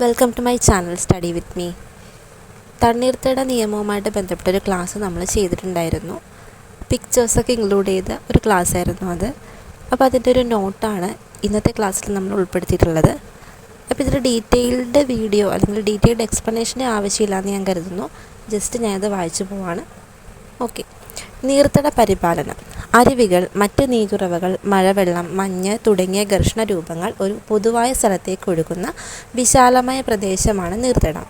Welcome to my channel study with me തണ്ണീർത്തട നിയമവുമായിട്ട് ബന്ധപ്പെട്ട ഒരു ക്ലാസ് നമ്മൾ ചെയ്തിട്ടുണ്ടായിരുന്നു. പിക്ചേഴ്സൊക്കെ ഇൻക്ലൂഡ് ചെയ്ത ഒരു ക്ലാസ് ആയിരുന്നു അത്. അപ്പോൾ അതിന്റെ ഒരു നോട്ടാണ് ഇന്നത്തെ ക്ലാസ്സിൽ നമ്മൾ ഉൾപ്പെടുത്തിയിട്ടുള്ളത്. അപ്പോൾ ഇതിൽ ഡീറ്റെയിൽഡ് വീഡിയോ അല്ലെങ്കിൽ ഡീറ്റെയിൽഡ് എക്സ്പ്ലനേഷന്റെ ആവശ്യമില്ലാന്ന് ഞാൻ കരുതുന്നു. ജസ്റ്റ് ഞാനത് വായിച്ചു പോവാണ്. ഓക്കെ നീർത്തട പരിപാലനം. അരുവികൾ മറ്റ് നീരുറവകൾ മഴവെള്ളം മഞ്ഞ് തുടങ്ങിയ ഘർഷണ രൂപങ്ങൾ ഒരു പൊതുവായ സ്ഥലത്തേക്ക് ഒഴുകുന്ന വിശാലമായ പ്രദേശമാണ് നീർത്തടം.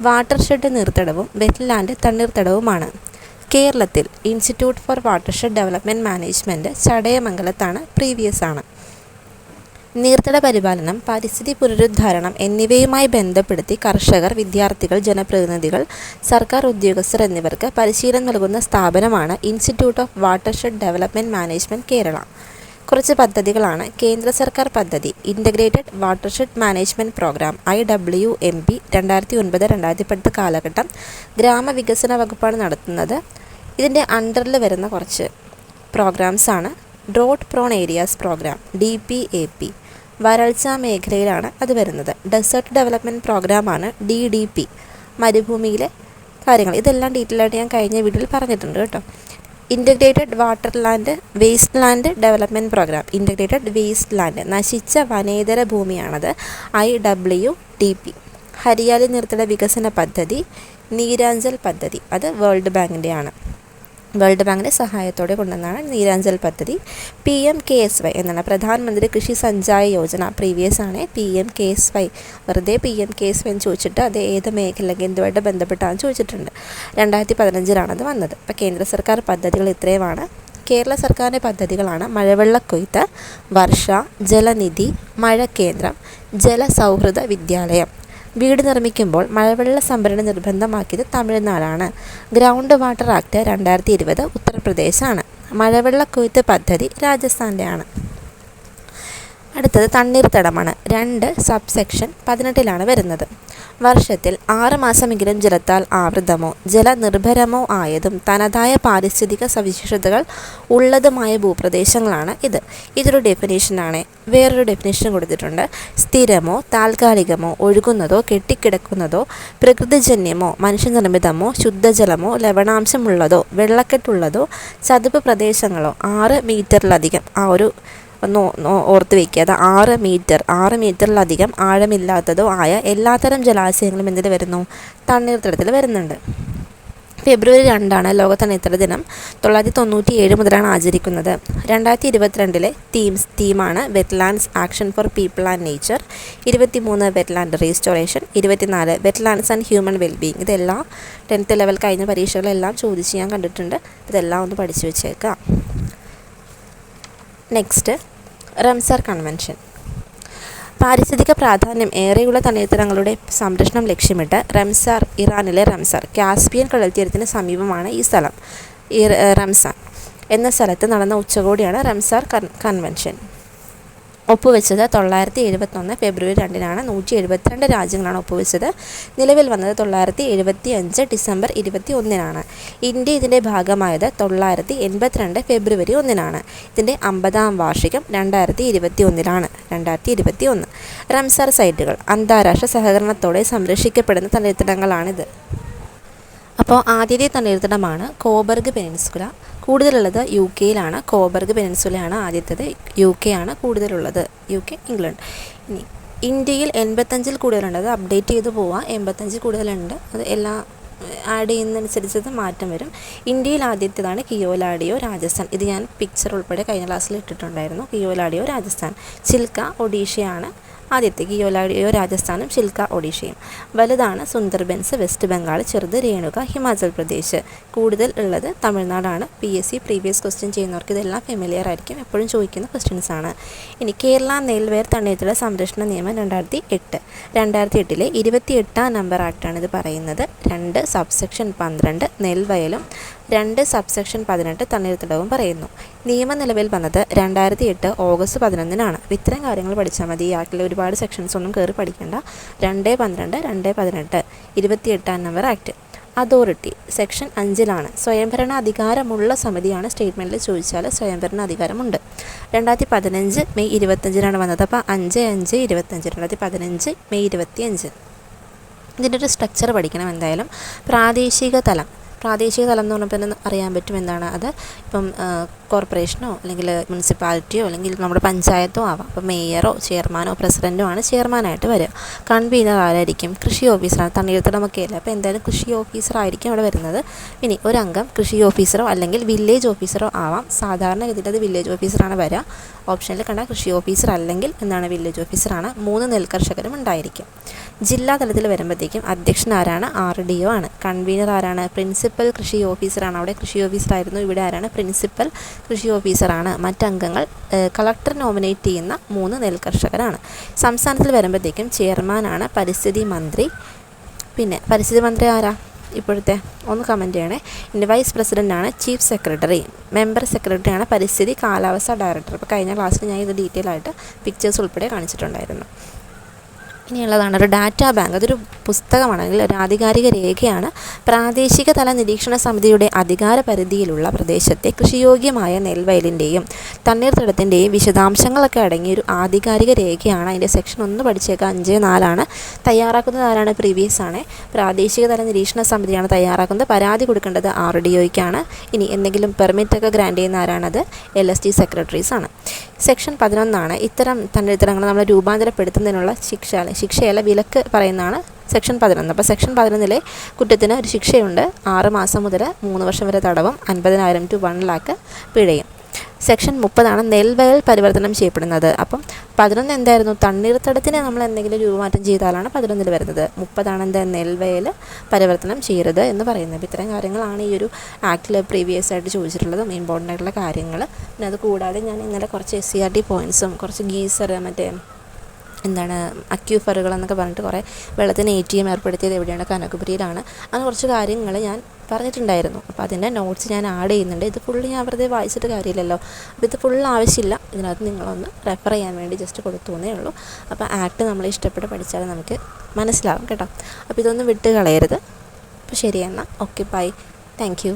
വാട്ടർഷെഡ് നീർത്തടവും വെറ്റ്ലാൻഡ് തണ്ണീർത്തടവുമാണ്. കേരളത്തിൽ institute for watershed development management ചടയമംഗലത്താണ് previous ആണ്. നീർത്തട പരിപാലനം പരിസ്ഥിതി പുനരുദ്ധാരണം എന്നിവയുമായി ബന്ധപ്പെടുത്തി കർഷകർ വിദ്യാർത്ഥികൾ ജനപ്രതിനിധികൾ സർക്കാർ ഉദ്യോഗസ്ഥർ എന്നിവർക്ക് പരിശീലനം നൽകുന്ന സ്ഥാപനമാണ് institute of watershed development management Kerala. കുറച്ച് പദ്ധതികളാണ് കേന്ദ്ര സർക്കാർ പദ്ധതി integrated watershed management programme I W M P രണ്ടായിരത്തി ഒൻപത് രണ്ടായിരത്തി പത്ത് കാലഘട്ടം ഗ്രാമവികസന വകുപ്പാണ് നടത്തുന്നത്. ഇതിന്റെ അണ്ടറിൽ വരുന്ന കുറച്ച് പ്രോഗ്രാംസാണ് drought prone areas programme D P A P. വരൾച്ച മേഖലയിലാണ് അത് വരുന്നത്. ഡെസേർട്ട് ഡെവലപ്മെന്റ് പ്രോഗ്രാമാണ് ഡി ഡി പി മരുഭൂമിയിലെ കാര്യങ്ങൾ. ഇതെല്ലാം ഡീറ്റെയിൽ ആയിട്ട് ഞാൻ കഴിഞ്ഞ വീഡിയോയിൽ പറഞ്ഞിട്ടുണ്ട് കേട്ടോ. Integrated water land waste land development programme integrated waste land നശിച്ച വനേതര ഭൂമിയാണത്. I W T P Hariyali നിർത്തട വികസന പദ്ധതി നീരാഞ്ചൽ പദ്ധതി. അത് വേൾഡ് ബാങ്കിന്റെയാണ് വേൾഡ് ബാങ്കിന്റെ സഹായത്തോടെ കൊണ്ടുവന്നാണ് നീരാഞ്ചൽ പദ്ധതി. P M K S Y എന്നാണ്. പ്രധാനമന്ത്രി കൃഷി സഞ്ചായ യോജന പ്രീവിയസ് ആണ്. P M K S Y. വെറുതെ P M K S Y എന്ന് ചോദിച്ചിട്ട് അത് ഏത് മേഖലയ്ക്ക് എന്തുമായിട്ട് ബന്ധപ്പെട്ടാണെന്ന് ചോദിച്ചിട്ടുണ്ട്. രണ്ടായിരത്തി പതിനഞ്ചിലാണ് അത് വന്നത്. അപ്പോൾ കേന്ദ്ര സർക്കാർ പദ്ധതികൾ ഇത്രയുമാണ്. കേരള സർക്കാരിന്റെ പദ്ധതികളാണ് മഴവെള്ളക്കൊയ്ത്ത് വർഷ ജലനിധി മഴ കേന്ദ്രം ജലസൗഹൃദ വിദ്യാലയം. വീട് നിർമ്മിക്കുമ്പോൾ മഴവെള്ള സംഭരണം നിർബന്ധമാക്കിയത് തമിഴ്നാടാണ്. ഗ്രൗണ്ട് വാട്ടർ ആക്ട് രണ്ടായിരത്തി ഇരുപത് ഉത്തർപ്രദേശാണ്. മഴവെള്ള കൊയ്ത്ത് പദ്ധതി രാജസ്ഥാന്റെയാണ് അടുത്തത് തണ്ണീർത്തടമാണ്. രണ്ട് സബ് സെക്ഷൻ പതിനെട്ടിലാണ് വരുന്നത്. വർഷത്തിൽ ആറ് മാസമെങ്കിലും ജലത്താൽ ആവൃതമോ ജലനിർഭരമോ ആയതും തനതായ പാരിസ്ഥിതിക സവിശേഷതകൾ ഉള്ളതുമായ ഭൂപ്രദേശങ്ങളാണ് ഇത്. ഇതൊരു ഡെഫിനേഷനാണ്. വേറൊരു ഡെഫിനേഷൻ കൊടുത്തിട്ടുണ്ട്. സ്ഥിരമോ താൽക്കാലികമോ ഒഴുകുന്നതോ കെട്ടിക്കിടക്കുന്നതോ പ്രകൃതിജന്യമോ മനുഷ്യനിർമ്മിതമോ ശുദ്ധജലമോ ലവണാംശമുള്ളതോ വെള്ളക്കെട്ടുള്ളതോ ചതുപ്പ് പ്രദേശങ്ങളോ ആറ് മീറ്ററിലധികം ആ ഒരു ഒന്ന് ഓർത്ത് വയ്ക്കുക അത് ആറ് മീറ്റർ ആറ് മീറ്ററിലധികം ആഴമില്ലാത്തതോ ആയ എല്ലാത്തരം ജലാശയങ്ങളും എന്തിൽ വരുന്നു? തണ്ണീർത്തടത്തിൽ വരുന്നുണ്ട്. ഫെബ്രുവരി രണ്ടാണ് ലോക തണ്ണീർത്തട ദിനം. തൊള്ളായിരത്തി തൊണ്ണൂറ്റി ഏഴ് മുതലാണ് ആചരിക്കുന്നത്. രണ്ടായിരത്തി ഇരുപത്തിരണ്ടിലെ themes തീമാണ് wetlands action for people and nature. ഇരുപത്തിമൂന്ന് വെറ്റ്ലാൻഡ് റീസ്റ്റോറേഷൻ. ഇരുപത്തിനാല് വെറ്റ്ലാൻഡ്സ് ആൻഡ് ഹ്യൂമൻ വെൽബീങ് ഇതെല്ലാം ടെൻത്ത് ലെവൽ കഴിഞ്ഞ പരീക്ഷകളെല്ലാം ചോദിച്ച് ഞാൻ കണ്ടിട്ടുണ്ട്. ഇതെല്ലാം ഒന്ന് പഠിച്ചു വെച്ചേക്കാം. Next Ramsar convention. പാരിസ്ഥിതിക പ്രാധാന്യം ഏറെയുള്ള തണ്ണീർത്തടങ്ങളുടെ സംരക്ഷണം ലക്ഷ്യമിട്ട് റംസാർ ഇറാനിലെ റംസാർ കാസ്പിയൻ കടൽത്തീരത്തിന് സമീപമാണ് ഈ സ്ഥലം റംസാൻ എന്ന സ്ഥലത്ത് നടന്ന ഉച്ചകോടിയാണ് റംസാർ കൺവെൻഷൻ. ഒപ്പുവെച്ചത് തൊള്ളായിരത്തി എഴുപത്തൊന്ന് ഫെബ്രുവരി രണ്ടിനാണ് നൂറ്റി എഴുപത്തിരണ്ട് രാജ്യങ്ങളാണ് ഒപ്പുവെച്ചത്. നിലവിൽ വന്നത് തൊള്ളായിരത്തി എഴുപത്തി അഞ്ച് ഡിസംബർ ഇരുപത്തി ഒന്നിനാണ് ഇന്ത്യ ഇതിന്റെ ഭാഗമായത് തൊള്ളായിരത്തി എൺപത്തിരണ്ട് ഫെബ്രുവരി ഒന്നിനാണ്. ഇതിന്റെ അമ്പതാം വാർഷികം രണ്ടായിരത്തി ഇരുപത്തി ഒന്നിലാണ് രണ്ടായിരത്തി ഇരുപത്തി ഒന്ന് റംസാർ സൈറ്റുകൾ അന്താരാഷ്ട്ര സഹകരണത്തോടെ സംരക്ഷിക്കപ്പെടുന്ന തണ്ണീർത്തടങ്ങളാണിത്. അപ്പോൾ ആദ്യത്തെ തണ്ണീർത്തടമാണ് കോബർഗ് പെനിൻസുല. കൂടുതലുള്ളത് യു കെയിലാണ്. കോബർഗ് പെനിൻസുലയാണ് ആദ്യത്തേത്. യു കെ ആണ് കൂടുതലുള്ളത്. U K England. ഇനി ഇന്ത്യയിൽ എൺപത്തഞ്ചിൽ കൂടുതലുണ്ട് അത് അപ്ഡേറ്റ് ചെയ്ത് പോവാം. എൺപത്തഞ്ചിൽ കൂടുതലുണ്ട്. അത് എല്ലാ ആഡ് ചെയ്യുന്നതനുസരിച്ച് മാറ്റം വരും. ഇന്ത്യയിൽ ആദ്യത്തേതാണ് കിയോലാഡിയോ രാജസ്ഥാൻ. ഇത് ഞാൻ പിക്ചർ ഉൾപ്പെടെ കഴിഞ്ഞ ക്ലാസ്സിൽ ഇട്ടിട്ടുണ്ടായിരുന്നു. കിയോലാഡിയോ രാജസ്ഥാൻ. ചിൽക്ക ഒഡീഷയാണ്. ആദ്യത്തെ യോലാഡിയോ രാജസ്ഥാനും ഷിൽക്ക ഒഡീഷയും. വലുതാണ് സുന്ദർബൻസ് വെസ്റ്റ് ബംഗാൾ ചെറുത് രേണുക ഹിമാചൽ പ്രദേശ്. കൂടുതൽ ഉള്ളത് തമിഴ്നാടാണ്. P S C previous question ചെയ്യുന്നവർക്ക് ഇതെല്ലാം ഫെമിലിയർ ആയിരിക്കും. എപ്പോഴും ചോദിക്കുന്ന ക്വസ്റ്റ്യൻസ് ആണ്. ഇനി കേരള നെൽവേർ തണ്ണീർത്തട സംരക്ഷണ നിയമം രണ്ടായിരത്തി എട്ട് രണ്ടായിരത്തി എട്ടിലെ ഇരുപത്തി എട്ടാം നമ്പർ ആക്ടാണ് ഇത് പറയുന്നത്. രണ്ട് സബ്സെക്ഷൻ പന്ത്രണ്ട് നെൽവയലും രണ്ട് സബ്സെക്ഷൻ പതിനെട്ട് തണ്ണീർത്തടവും പറയുന്നു. നിയമം നിലവിൽ വന്നത് രണ്ടായിരത്തി എട്ട് ഓഗസ്റ്റ് പതിനൊന്നിനാണ്. ഇത്തരം കാര്യങ്ങൾ പഠിച്ചാൽ മതി. ഈ ആക്ടിലെ ഒരുപാട് സെക്ഷൻസ് ഒന്നും കയറി പഠിക്കേണ്ട. രണ്ട് പന്ത്രണ്ട് രണ്ട് പതിനെട്ട് ഇരുപത്തിയെട്ടാം നമ്പർ ആക്ട് അതോറിറ്റി സെക്ഷൻ അഞ്ചിലാണ്. സ്വയംഭരണ അധികാരമുള്ള സമിതിയാണ് സ്റ്റേറ്റ്മെന്റിൽ ചോദിച്ചാൽ സ്വയംഭരണ അധികാരമുണ്ട്. രണ്ടായിരത്തി പതിനഞ്ച് മെയ് ഇരുപത്തഞ്ചിനാണ് വന്നത്. അപ്പോൾ അഞ്ച് അഞ്ച് ഇരുപത്തഞ്ച് രണ്ടായിരത്തി പതിനഞ്ച് മെയ് ഇരുപത്തി അഞ്ച് ഇതിന്റെ ഒരു സ്ട്രക്ചർ പഠിക്കണം എന്തായാലും. പ്രാദേശിക തലം. പ്രാദേശിക തലം എന്ന് പറഞ്ഞപ്പോൾ തന്നെ അറിയാൻ പറ്റും എന്താണ് അത്. ഇപ്പം കോർപ്പറേഷനോ അല്ലെങ്കിൽ മുനിസിപ്പാലിറ്റിയോ അല്ലെങ്കിൽ നമ്മുടെ പഞ്ചായത്തോ ആവാം. അപ്പോൾ മേയറോ ചെയർമാനോ പ്രസിഡന്റോ ആണ് ചെയർമാനായിട്ട് വരിക. കൺവീനർ ആരായിരിക്കും? കൃഷി ഓഫീസറാണ് തണ്ണീർത്തടമൊക്കെ അല്ലേ? അപ്പോൾ എന്തായാലും കൃഷി ഓഫീസറായിരിക്കും അവിടെ വരുന്നത്. ഇനി ഒരംഗം കൃഷി ഓഫീസറോ അല്ലെങ്കിൽ വില്ലേജ് ഓഫീസറോ ആവാം. സാധാരണഗതിയിൽ അത് വില്ലേജ് ഓഫീസറാണ് വരിക. ഓപ്ഷനിൽ കണ്ട കൃഷി ഓഫീസർ അല്ലെങ്കിൽ എന്താണ് വില്ലേജ് ഓഫീസറാണ് മൂന്ന് നെൽകർഷകരും ഉണ്ടായിരിക്കും. ജില്ലാ തലത്തിൽ വരുമ്പോഴത്തേക്കും അധ്യക്ഷൻ ആരാണ്? ആർ ഡി ഒ ആണ്. കൺവീനർ ആരാണ്? പ്രിൻസിപ്പൽ കൃഷി ഓഫീസറാണ് അവിടെ കൃഷി ഓഫീസറായിരുന്നു ഇവിടെ ആരാണ്? പ്രിൻസിപ്പൽ കൃഷി ഓഫീസറാണ് മറ്റംഗങ്ങൾ കളക്ടർ നോമിനേറ്റ് ചെയ്യുന്ന മൂന്ന് നെൽകർഷകരാണ് സംസ്ഥാനത്തിൽ വരുമ്പോഴത്തേക്കും ചെയർമാനാണ് പരിസ്ഥിതി മന്ത്രി. പിന്നെ പരിസ്ഥിതി മന്ത്രി ആരാ? ഇപ്പോഴത്തെ ഒന്ന് കമന്റ് ചെയ്യണേ. ഇനി വൈസ് പ്രസിഡന്റാണ് ചീഫ് സെക്രട്ടറി മെമ്പർ സെക്രട്ടറിയാണ് പരിസ്ഥിതി കാലാവസ്ഥ ഡയറക്ടർ അപ്പോൾ കഴിഞ്ഞ ക്ലാസ്സിൽ ഞാൻ ഇത് ഡീറ്റെയിൽ ആയിട്ട് പിക്ചേഴ്സ് ഉൾപ്പെടെ കാണിച്ചിട്ടുണ്ടായിരുന്നു. ഇനിയുള്ളതാണ് ഒരു ഡാറ്റാ ബാങ്ക് അതൊരു പുസ്തകമാണ് അല്ലെങ്കിൽ ഒരു ആധികാരിക രേഖയാണ്. പ്രാദേശിക തല നിരീക്ഷണ സമിതിയുടെ അധികാര പരിധിയിലുള്ള പ്രദേശത്തെ കൃഷിയോഗ്യമായ നെൽവയലിന്റെയും തണ്ണീർത്തടത്തിന്റെയും വിശദാംശങ്ങളൊക്കെ അടങ്ങിയ ഒരു ആധികാരിക രേഖയാണ്. അതിന്റെ സെക്ഷൻ ഒന്ന് പഠിച്ചേക്കുക അഞ്ച് നാലാണ്. തയ്യാറാക്കുന്നത് ആരാണ്? പ്രീവിയസ് ആണ് പ്രാദേശിക തല നിരീക്ഷണ സമിതിയാണ് തയ്യാറാക്കുന്നത്. പരാതി കൊടുക്കേണ്ടത് ആർ ഡി ഒയ്ക്കാണ് ഇനി എന്തെങ്കിലും പെർമിറ്റൊക്കെ ഗ്രാൻഡ് ചെയ്യുന്ന ആരാണത്? എൽ എസ് ടി സെക്രട്ടറീസ് ആണ് സെക്ഷൻ പതിനൊന്നാണ്. ഇത്തരം തണ്ണീർത്തടങ്ങൾ നമ്മൾ രൂപാന്തരപ്പെടുത്തുന്നതിനുള്ള ശിക്ഷ ശിക്ഷയല്ല വിലക്ക് പറയുന്നതാണ് സെക്ഷൻ പതിനൊന്ന്. അപ്പോൾ സെക്ഷൻ പതിനൊന്നിലെ കുറ്റത്തിന് ഒരു ശിക്ഷയുണ്ട്. ആറ് മാസം മുതൽ മൂന്ന് വർഷം വരെ തടവും അൻപതിനായിരം ടു വൺ ലാക്ക് പിഴയും. സെക്ഷൻ മുപ്പതാണ് നെൽവയൽ പരിവർത്തനം ചെയ്യപ്പെടുന്നത്. അപ്പം പതിനൊന്ന് എന്തായിരുന്നു? തണ്ണീർത്തടത്തിന് നമ്മൾ എന്തെങ്കിലും രൂപമാറ്റം ചെയ്താലാണ് പതിനൊന്നിൽ വരുന്നത്. മുപ്പതാണ് എന്താ നെൽവയൽ പരിവർത്തനം ചെയ്യരുത് എന്ന് പറയുന്നത്. അപ്പോൾ ഇത്തരം കാര്യങ്ങളാണ് ഈ ഒരു ആക്ടിൽ പ്രീവിയസ് ആയിട്ട് ചോദിച്ചിട്ടുള്ളതും ഇമ്പോർട്ടന്റ് ആയിട്ടുള്ള കാര്യങ്ങൾ. പിന്നെ അത് കൂടാതെ ഞാൻ ഇന്നലെ കുറച്ച് എസ് സി ആർ ടി പോയിൻസും കുറച്ച് ഗീസർ മറ്റേ എന്താണ് അക്യൂഫറുകൾ എന്നൊക്കെ പറഞ്ഞിട്ട് കുറേ വെള്ളത്തിന് എ ടി എം ഏർപ്പെടുത്തിയത് എവിടെയാണ്? കനകപുരിയിലാണ്. അങ്ങനെ കുറച്ച് കാര്യങ്ങൾ ഞാൻ പറഞ്ഞിട്ടുണ്ടായിരുന്നു. അപ്പോൾ അതിന്റെ നോട്ട്സ് ഞാൻ ആഡ് ചെയ്യുന്നുണ്ട്. ഇത് ഫുള്ള് ഞാൻ വെറുതെ വായിച്ചിട്ട് കാര്യമില്ലല്ലോ. അപ്പോൾ ഇത് ഫുൾ ആവശ്യമില്ല. ഇതിനകത്ത് നിങ്ങളൊന്ന് റെഫർ ചെയ്യാൻ വേണ്ടി ജസ്റ്റ് കൊടുത്തു ഉള്ളൂ. അപ്പോൾ ആക്ട് നമ്മൾ ഇഷ്ടപ്പെട്ട് പഠിച്ചാൽ നമുക്ക് മനസ്സിലാവും കേട്ടോ. അപ്പോൾ ഇതൊന്നും വിട്ട് കളയരുത് അപ്പോൾ ശരി എന്നാൽ. Okay bye thank